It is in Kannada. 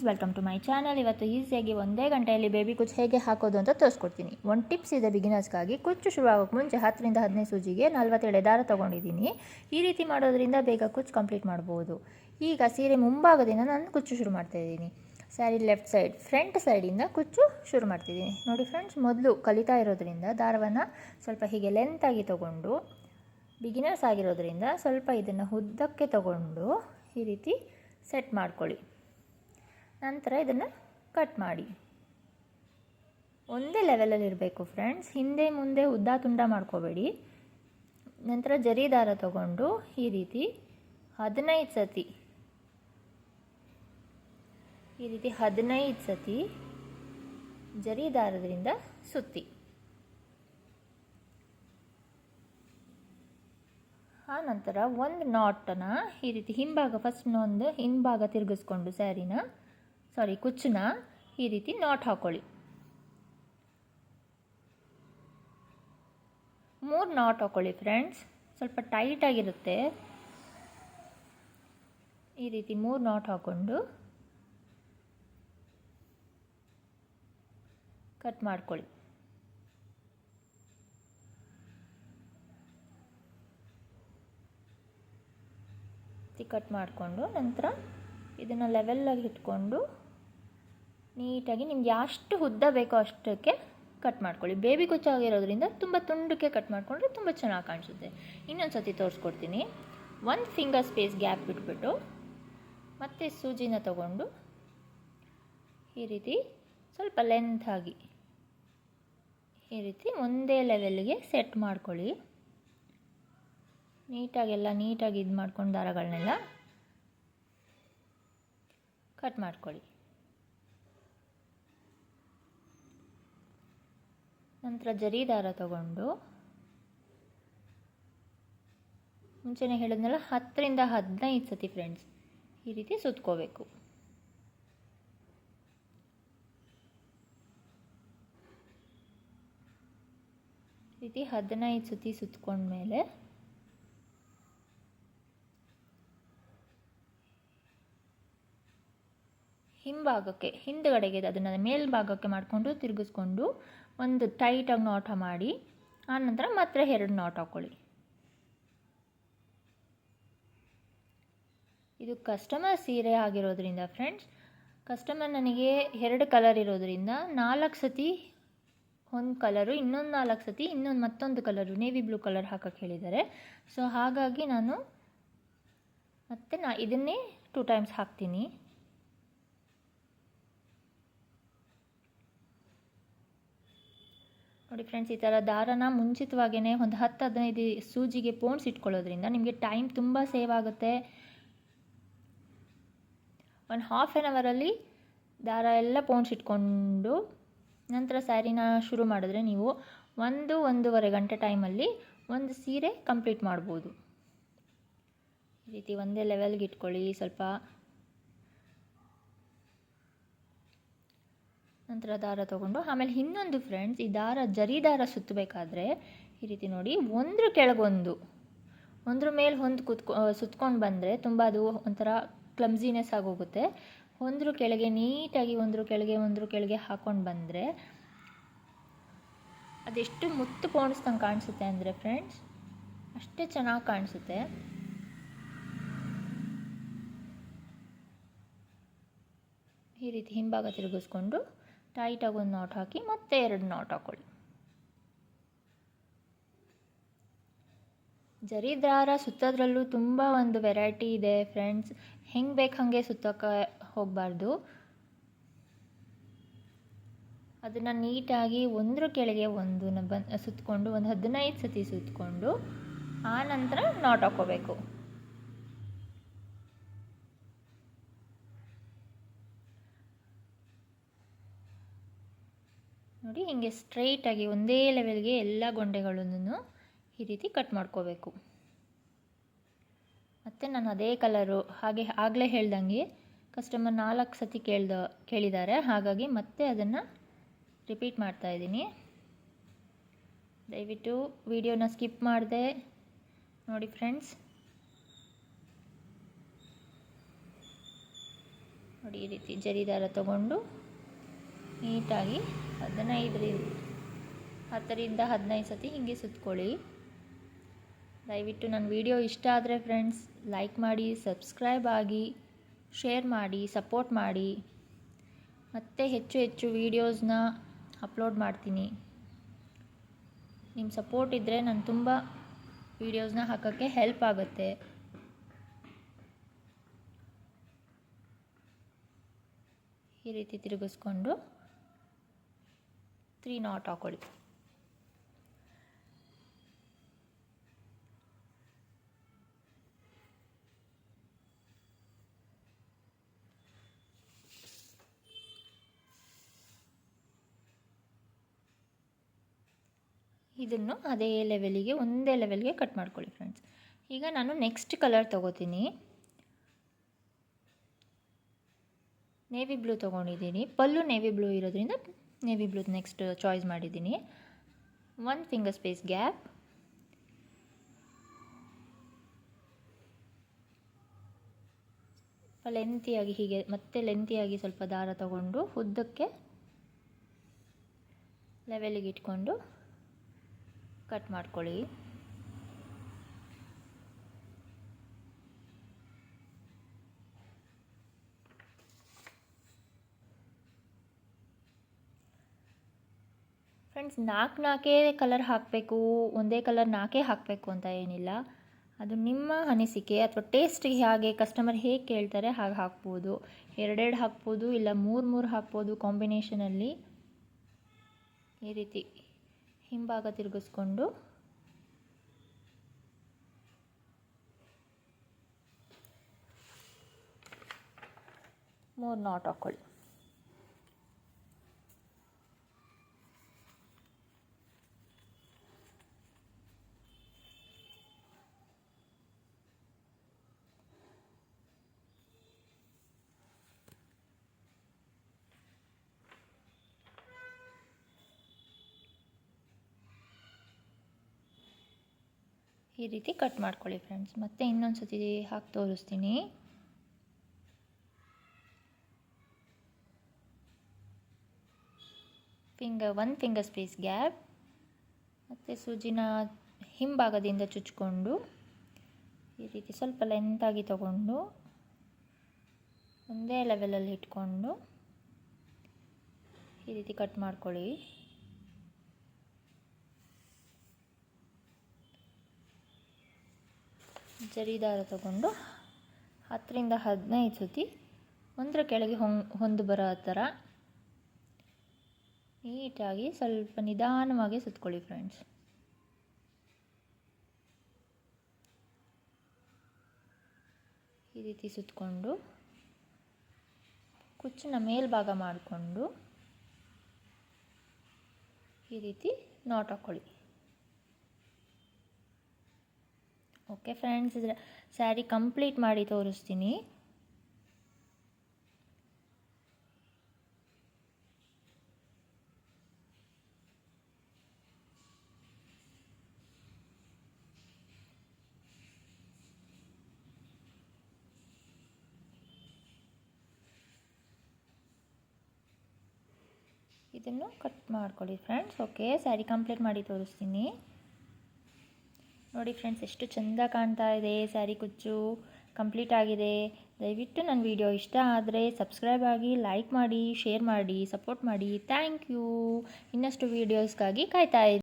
Friends welcome to my channel ಇವತ್ತು ಈಸಿಯಾಗಿ ಒಂದೇ ಗಂಟೆಯಲ್ಲಿ ಬೇಬಿ ಕುಚ್ಚು ಹೇಗೆ ಹಾಕೋದು ಅಂತ ತೋರಿಸ್ಕೊಡ್ತೀನಿ. ಒಂದು ಟಿಪ್ಸ್ ಇದೆ ಬಿಗಿನರ್ಸ್ಗಾಗಿ ಕುಚ್ಚು ಶುರುವಾಗೋಕ್ಕೆ ಮುಂಚೆ ಹತ್ತರಿಂದ ಹದಿನೈದು ಸೂಜಿಗೆ ನಲ್ವತ್ತೇಳು ದಾರ ತೊಗೊಂಡಿದ್ದೀನಿ. ಈ ರೀತಿ ಮಾಡೋದ್ರಿಂದ ಬೇಗ ಕುಚ್ಚು ಕಂಪ್ಲೀಟ್ ಮಾಡ್ಬೋದು. ಈಗ ಸೀರೆ ಮುಂಭಾಗದಿಂದ ನಾನು ಕುಚ್ಚು ಶುರು ಮಾಡ್ತಾಯಿದ್ದೀನಿ ಸ್ಯಾರಿ ಲೆಫ್ಟ್ ಸೈಡ್ ಫ್ರಂಟ್ ಸೈಡಿಂದ ಕುಚ್ಚು ಶುರು ಮಾಡ್ತಿದ್ದೀನಿ. ನೋಡಿ ಫ್ರೆಂಡ್ಸ್ ಮೊದಲು ಕಲಿತಾ ಇರೋದ್ರಿಂದ ದಾರವನ್ನು ಸ್ವಲ್ಪ ಹೀಗೆ ಲೆಂತಾಗಿ ತೊಗೊಂಡು ಬಿಗಿನರ್ಸ್ ಆಗಿರೋದ್ರಿಂದ ಸ್ವಲ್ಪ ಇದನ್ನು ಉದ್ದಕ್ಕೆ ತಗೊಂಡು ಈ ರೀತಿ ಸೆಟ್ ಮಾಡ್ಕೊಳ್ಳಿ. ನಂತರ ಇದನ್ನು ಕಟ್ ಮಾಡಿ. ಒಂದೇ ಲೆವೆಲಲ್ಲಿ ಇರಬೇಕು ಫ್ರೆಂಡ್ಸ್ ಹಿಂದೆ ಮುಂದೆ ಉದ್ದ ತುಂಡ ಮಾಡ್ಕೋಬೇಡಿ. ನಂತರ ಜರಿ ದಾರ ತಗೊಂಡು ಈ ರೀತಿ ಹದಿನೈದು ಸತಿ, ಈ ರೀತಿ ಹದಿನೈದು ಸತಿ ಜರಿ ದಾರದಿಂದ ಸುತ್ತಿ. ಆ ನಂತರ ಒಂದು ನಾಟನ್ನು ಈ ರೀತಿ ಹಿಂಭಾಗ ಫಸ್ಟ್ ಒಂದು ಹಿಂಭಾಗ ತಿರುಗಿಸ್ಕೊಂಡು ಸ್ಯಾರಿನ ಸಾರಿ ಕುಚ್ಚನ್ನ ಈ ರೀತಿ ನಾಟ್ ಹಾಕೊಳ್ಳಿ. ಮೂರು ನಾಟ್ ಹಾಕೊಳ್ಳಿ ಫ್ರೆಂಡ್ಸ್ ಸ್ವಲ್ಪ ಟೈಟಾಗಿರುತ್ತೆ ಈ ರೀತಿ ಮೂರು ನಾಟ್ ಹಾಕ್ಕೊಂಡು ಕಟ್ ಮಾಡ್ಕೊಳ್ಳಿ. ಕಟ್ ಮಾಡಿಕೊಂಡು ನಂತರ ಇದನ್ನು ಲೆವೆಲ್ಲಾಗಿ ಇಟ್ಕೊಂಡು ನೀಟಾಗಿ ನಿಮ್ಗೆ ಎಷ್ಟು ಉದ್ದ ಬೇಕೋ ಅಷ್ಟಕ್ಕೆ ಕಟ್ ಮಾಡ್ಕೊಳ್ಳಿ. ಬೇಬಿ ಕುಚ್ಚಾಗಿರೋದ್ರಿಂದ ತುಂಬ ತುಂಡಕ್ಕೆ ಕಟ್ ಮಾಡಿಕೊಂಡ್ರೆ ತುಂಬ ಚೆನ್ನಾಗಿ ಕಾಣಿಸುತ್ತೆ. ಇನ್ನೊಂದು ಸತಿ ತೋರಿಸ್ಕೊಡ್ತೀನಿ. ಒಂದು ಫಿಂಗರ್ ಸ್ಪೇಸ್ ಗ್ಯಾಪ್ ಬಿಟ್ಬಿಟ್ಟು ಮತ್ತೆ ಸೂಜಿನ ತಗೊಂಡು ಈ ರೀತಿ ಸ್ವಲ್ಪ ಲೆಂತಾಗಿ ಈ ರೀತಿ ಒಂದೇ ಲೆವೆಲ್ಗೆ ಸೆಟ್ ಮಾಡ್ಕೊಳ್ಳಿ. ನೀಟಾಗೆಲ್ಲ ನೀಟಾಗಿ ಇದು ಮಾಡ್ಕೊಂಡು ದಾರಗಳನ್ನೆಲ್ಲ ಕಟ್ ಮಾಡ್ಕೊಳ್ಳಿ. ನಂತರ ಜರಿ ದಾರ ತಗೊಂಡು ಮುಂಚೆನೇ ಹೇಳಿದ್ನಲ್ಲ ಹತ್ತರಿಂದ ಹದಿನೈದು ಸತಿ ಫ್ರೆಂಡ್ಸ್ ಈ ರೀತಿ ಸುತ್ಕೋಬೇಕು. ರೀತಿ ಹದಿನೈದು ಸತಿ ಸುತ್ಕೊಂಡ್ಮೇಲೆ ಹಿಂಭಾಗಕ್ಕೆ ಹಿಂದುಗಡೆಗೆ ಅದನ್ನು ಮೇಲ್ಭಾಗಕ್ಕೆ ಮಾಡಿಕೊಂಡು ತಿರುಗಿಸ್ಕೊಂಡು ಒಂದು ಟೈಟಾಗಿ ನಾಟ ಮಾಡಿ, ಆನಂತರ ಮತ್ತೆ ಎರಡು ನಾಟ್ ಹಾಕ್ಕೊಳ್ಳಿ ಇದು ಕಸ್ಟಮರ್ ಸೀರೆ ಆಗಿರೋದ್ರಿಂದ ಫ್ರೆಂಡ್ಸ್ ಕಸ್ಟಮರ್ ನನಗೆ ಎರಡು ಕಲರ್ ಇರೋದರಿಂದ ನಾಲ್ಕು ಸತಿ ಒಂದು ಕಲರು ಇನ್ನೊಂದು ನಾಲ್ಕು ಸತಿ ಇನ್ನೊಂದು ಮತ್ತೊಂದು ಕಲರು ನೇವಿ ಬ್ಲೂ ಕಲರ್ ಹಾಕಕ್ಕೆ ಹೇಳಿದ್ದಾರೆ. ಸೊ ಹಾಗಾಗಿ ನಾನು ಮತ್ತೆ ನಾ ಇದನ್ನೇ ಟೂ ಟೈಮ್ಸ್ ಹಾಕ್ತೀನಿ. ನೋಡಿ ಫ್ರೆಂಡ್ಸ್ ಈ ಥರ ದಾರನ ಮುಂಚಿತವಾಗಿಯೇ ಒಂದು ಹತ್ತು, ಹದಿನೈದು ಸೂಜಿಗೆ ಪೋಣ್ಸ್ ಇಟ್ಕೊಳ್ಳೋದ್ರಿಂದ ನಿಮಗೆ ಟೈಮ್ ತುಂಬ ಸೇವ್ ಆಗುತ್ತೆ. ಒಂದು ಹಾಫ್ ಆ್ಯನ್ ಅವರಲ್ಲಿ ದಾರ ಎಲ್ಲ ಪೋಣ್ಸ್ ಇಟ್ಕೊಂಡು ನಂತರ ಸ್ಯಾರಿನ ಶುರು ಮಾಡಿದ್ರೆ ನೀವು ಒಂದು, ಒಂದೂವರೆ ಗಂಟೆ ಟೈಮಲ್ಲಿ ಒಂದು ಸೀರೆ ಕಂಪ್ಲೀಟ್ ಮಾಡ್ಬೋದು. ಈ ರೀತಿ ಒಂದೇ ಲೆವೆಲ್ಗೆ ಇಟ್ಕೊಳ್ಳಿ, ಸ್ವಲ್ಪ ನಂತರ ದಾರ ತೊಗೊಂಡು, ಆಮೇಲೆ ಇನ್ನೊಂದು ಫ್ರೆಂಡ್ಸ್ ಈ ದಾರ, ಜರಿ ದಾರ ಸುತ್ತಬೇಕಾದ್ರೆ ಈ ರೀತಿ ನೋಡಿ, ಒಂದ್ರ ಕೆಳಗೊಂದು, ಒಂದ್ರ ಮೇಲೆ ಒಂದು ಕುತ್ಕೊ ಸುತ್ಕೊಂಡು ಬಂದರೆ ತುಂಬ ಅದು ಒಂಥರ ಕ್ಲಮ್ಸಿನೆಸ್ ಆಗೋಗುತ್ತೆ. ಒಂದ್ರ ಕೆಳಗೆ ನೀಟಾಗಿ, ಒಂದ್ರ ಕೆಳಗೆ ಒಂದ್ರ ಕೆಳಗೆ ಹಾಕೊಂಡು ಬಂದರೆ ಅದೆಷ್ಟು ಮುತ್ತು ಪೋಣಿಸ್ದಂಗೆ ಕಾಣಿಸುತ್ತೆ ಅಂದರೆ ಫ್ರೆಂಡ್ಸ್ ಅಷ್ಟೇ ಚೆನ್ನಾಗಿ ಕಾಣಿಸುತ್ತೆ. ಈ ರೀತಿ ಹಿಂಭಾಗ ತಿರುಗಿಸ್ಕೊಂಡು ಟೈಟಾಗಿ ಒಂದು ನಾಟ್ ಹಾಕಿ ಮತ್ತೆ ಎರಡು ನಾಟ್ ಹಾಕ್ಕೊಳ್ಳಿ ಜರಿ ದಾರ ಸುತ್ತೋದ್ರಲ್ಲೂ ತುಂಬ ಒಂದು ವೆರೈಟಿ ಇದೆ ಫ್ರೆಂಡ್ಸ್ ಹೆಂಗೆ ಬೇಕು ಹಾಗೆ ಸುತ್ತೋಕೆ ಹೋಗಬಾರ್ದು. ಅದನ್ನು ನೀಟಾಗಿ ಒಂದರ ಕೆಳಗೆ ಒಂದು ಬಂದು ಸುತ್ತಕೊಂಡು ಒಂದು ಹದಿನೈದು ಸತಿ ಸುತ್ತಕೊಂಡು ಆ ನಂತರ ನಾಟ್ ಹಾಕ್ಕೋಬೇಕು. ನೋಡಿ, ಹಿಂಗೆ ಸ್ಟ್ರೈಟಾಗಿ ಒಂದೇ ಲೆವೆಲ್ಗೆ ಎಲ್ಲ ಗೊಂಡೆಗಳನ್ನು ಈ ರೀತಿ ಕಟ್ ಮಾಡ್ಕೋಬೇಕು. ಮತ್ತು ನಾನು ಅದೇ ಕಲರು ಹಾಗೆ ಆಗಲೇ ಹೇಳ್ದಂಗೆ ಕಸ್ಟಮರ್ ನಾಲ್ಕು ಸತಿ ಕೇಳ್ದ ಕೇಳಿದ್ದಾರೆ ಹಾಗಾಗಿ ಮತ್ತೆ ಅದನ್ನು ರಿಪೀಟ್ ಮಾಡ್ತಾ ಇದ್ದೀನಿ. ದಯವಿಟ್ಟು ವಿಡಿಯೋನ ಸ್ಕಿಪ್ ಮಾಡಿದೆ. ನೋಡಿ ಫ್ರೆಂಡ್ಸ್ ನೋಡಿ, ಈ ರೀತಿ ಜರಿದಾರ ತಗೊಂಡು ನೀಟಾಗಿ ಹದಿನೈದರಿಂದ, ಹತ್ತರಿಂದ ಹದಿನೈದು ಸತಿ ಹೀಗೆ ಸುತ್ತಕೊಳ್ಳಿ ದಯವಿಟ್ಟು ನನ್ನ ವಿಡಿಯೋ ಇಷ್ಟ ಆದರೆ ಫ್ರೆಂಡ್ಸ್, ಲೈಕ್ ಮಾಡಿ, ಸಬ್ಸ್ಕ್ರೈಬ್ ಆಗಿ, ಶೇರ್ ಮಾಡಿ, ಸಪೋರ್ಟ್ ಮಾಡಿ. ಮತ್ತೆ ಹೆಚ್ಚು ಹೆಚ್ಚು ವೀಡಿಯೋಸ್ನ ಅಪ್ಲೋಡ್ ಮಾಡ್ತೀನಿ. ನಿಮ್ಮ ಸಪೋರ್ಟ್ ಇದ್ದರೆ ನಾನು ತುಂಬ ವೀಡಿಯೋಸ್ನ ಹಾಕೋಕ್ಕೆ ಹೆಲ್ಪ್ ಆಗುತ್ತೆ. ಈ ರೀತಿ ತಿರುಗಿಸ್ಕೊಂಡು ತ್ರೀ ನಾಟ್ ಹಾಕೊಳ್ಳಿ. ಇದನ್ನು ಅದೇ ಲೆವೆಲಿಗೆ ಒಂದೇ ಲೆವೆಲ್ಗೆ ಕಟ್ ಮಾಡ್ಕೊಳ್ಳಿ ಫ್ರೆಂಡ್ಸ್ ಈಗ ನಾನು ನೆಕ್ಸ್ಟ್ ಕಲರ್ ತೊಗೋತೀನಿ. ನೇವಿ ಬ್ಲೂ ತೊಗೊಂಡಿದ್ದೀನಿ. ಪಲ್ಲು ನೇವಿ ಬ್ಲೂ ಇರೋದ್ರಿಂದ ನೇವಿ ಬ್ಲೂ ನೆಕ್ಸ್ಟ್ ಚಾಯ್ಸ್ ಮಾಡಿದ್ದೀನಿ ಒನ್ ಫಿಂಗರ್ ಸ್ಪೇಸ್ ಗ್ಯಾಪ್ ಲೆಂತಿಯಾಗಿ ಹೀಗೆ, ಮತ್ತೆ ಲೆಂತಿಯಾಗಿ ಸ್ವಲ್ಪ ದಾರ ತಗೊಂಡು ಉದ್ದಕ್ಕೆ ಲೆವೆಲಿಗೆ ಇಟ್ಕೊಂಡು ಕಟ್ ಮಾಡ್ಕೊಳ್ಳಿ. ಫ್ರೆಂಡ್ಸ್ ನಾಲ್ಕು ನಾಲ್ಕೇ ಕಲರ್ ಹಾಕಬೇಕು, ಒಂದೇ ಕಲರ್ ನಾಲ್ಕೇ ಹಾಕಬೇಕು ಅಂತ ಏನಿಲ್ಲ. ಅದು ನಿಮ್ಮ ಅನಿಸಿಕೆ ಅಥವಾ ಟೇಸ್ಟಿಗೆ ಹಾಗೆ ಕಸ್ಟಮರ್ ಹೇಗೆ ಕೇಳ್ತಾರೆ ಹಾಗೆ ಹಾಕ್ಬೋದು. ಎರಡೆರಡು ಹಾಕ್ಬೋದು, ಇಲ್ಲ ಮೂರು ಮೂರು ಹಾಕ್ಬೋದು ಕಾಂಬಿನೇಷನಲ್ಲಿ ಈ ರೀತಿ ಹಿಂಭಾಗ ತಿರುಗಿಸ್ಕೊಂಡು. ಮೂರು ನಾಟ್ ಹಾಕ್ಕೊಳ್ಳಿ ಈ ರೀತಿ ಕಟ್ ಮಾಡ್ಕೊಳ್ಳಿ ಫ್ರೆಂಡ್ಸ್ ಮತ್ತೆ ಇನ್ನೊಂದು ಸತಿ ಹಾಕಿ ತೋರಿಸ್ತೀನಿ. Finger one finger space gap ಮತ್ತು ಸೂಜಿನ ಹಿಂಭಾಗದಿಂದ ಚುಚ್ಕೊಂಡು, ಈ ರೀತಿ ಸ್ವಲ್ಪ ಲೆಂತಾಗಿ ತಗೊಂಡು, ಒಂದೇ ಲೆವೆಲಲ್ಲಿ ಇಟ್ಕೊಂಡು, ಈ ರೀತಿ ಕಟ್ ಮಾಡ್ಕೊಳ್ಳಿ. ಜರಿ ದಾರ ತಗೊಂಡು ಹತ್ತರಿಂದ ಹದಿನೈದು ಸತಿ ಒಂದರ ಕೆಳಗೆ ಹೊಂದು ಬರೋ ಥರ ನೀಟಾಗಿ ಸ್ವಲ್ಪ ನಿಧಾನವಾಗಿ ಸುತ್ಕೊಳ್ಳಿ ಫ್ರೆಂಡ್ಸ್ ಈ ರೀತಿ ಸುತ್ತಕೊಂಡು ಕುಚ್ಚನ್ನ ಮೇಲ್ಭಾಗ ಮಾಡಿಕೊಂಡು ಈ ರೀತಿ ನಾಟ್ ಹಾಕ್ಕೊಳ್ಳಿ ಓಕೆ ಫ್ರೆಂಡ್ಸ್ ಇದರ ಸ್ಯಾರಿ ಕಂಪ್ಲೀಟ್ ಮಾಡಿ ತೋರಿಸ್ತೀನಿ. ಇದನ್ನು ಕಟ್ ಮಾಡ್ಕೊಳ್ಳಿ ಫ್ರೆಂಡ್ಸ್ ಓಕೆ ಸ್ಯಾರಿ ಕಂಪ್ಲೀಟ್ ಮಾಡಿ ತೋರಿಸ್ತೀನಿ. ನೋಡಿ ಫ್ರೆಂಡ್ಸ್, ಎಷ್ಟು ಚೆಂದ ಕಾಣ್ತಾ ಇದೆ, ಸ್ಯಾರಿ ಕುಚ್ಚು ಕಂಪ್ಲೀಟ್ ಆಗಿದೆ. ದಯವಿಟ್ಟು ನನ್ನ ವಿಡಿಯೋ ಇಷ್ಟ ಆದರೆ ಸಬ್ಸ್ಕ್ರೈಬ್ ಆಗಿ, ಲೈಕ್ ಮಾಡಿ, ಶೇರ್ ಮಾಡಿ, ಸಪೋರ್ಟ್ ಮಾಡಿ. Thank you. ಇನ್ನಷ್ಟು ವೀಡಿಯೋಸ್ಗಾಗಿ ಕಾಯ್ತಾ